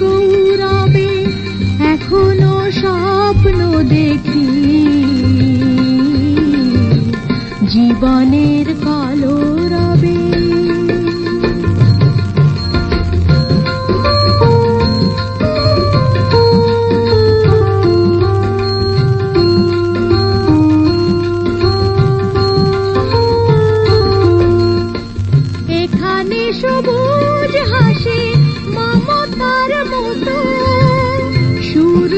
গৌরবে এখনও জীবনের কালো এখানে সবুজ হা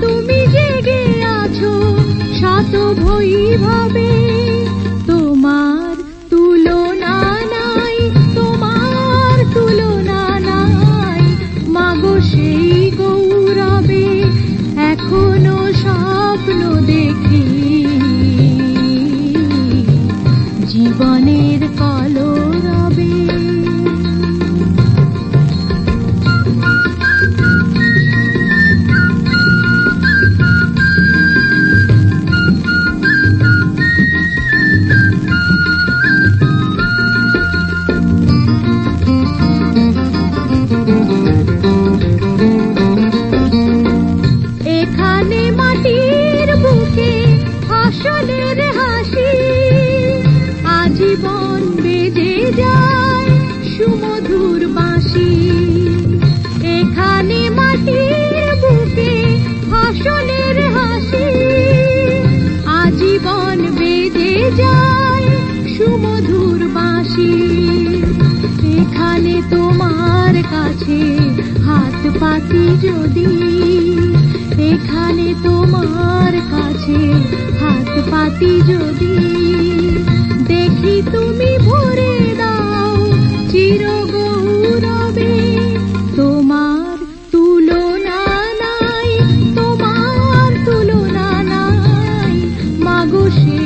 তুমি জেগে আছো শত ভৈভাবে। মানে তোমার কাছে, হাত পাতি যদি এখানে তোমার কাছে, হাত পাতি যদি দেখি তুমি ভরে দাও চির তোমার তুলনা নাই, তোমার তুলনা নাই। মাগো সে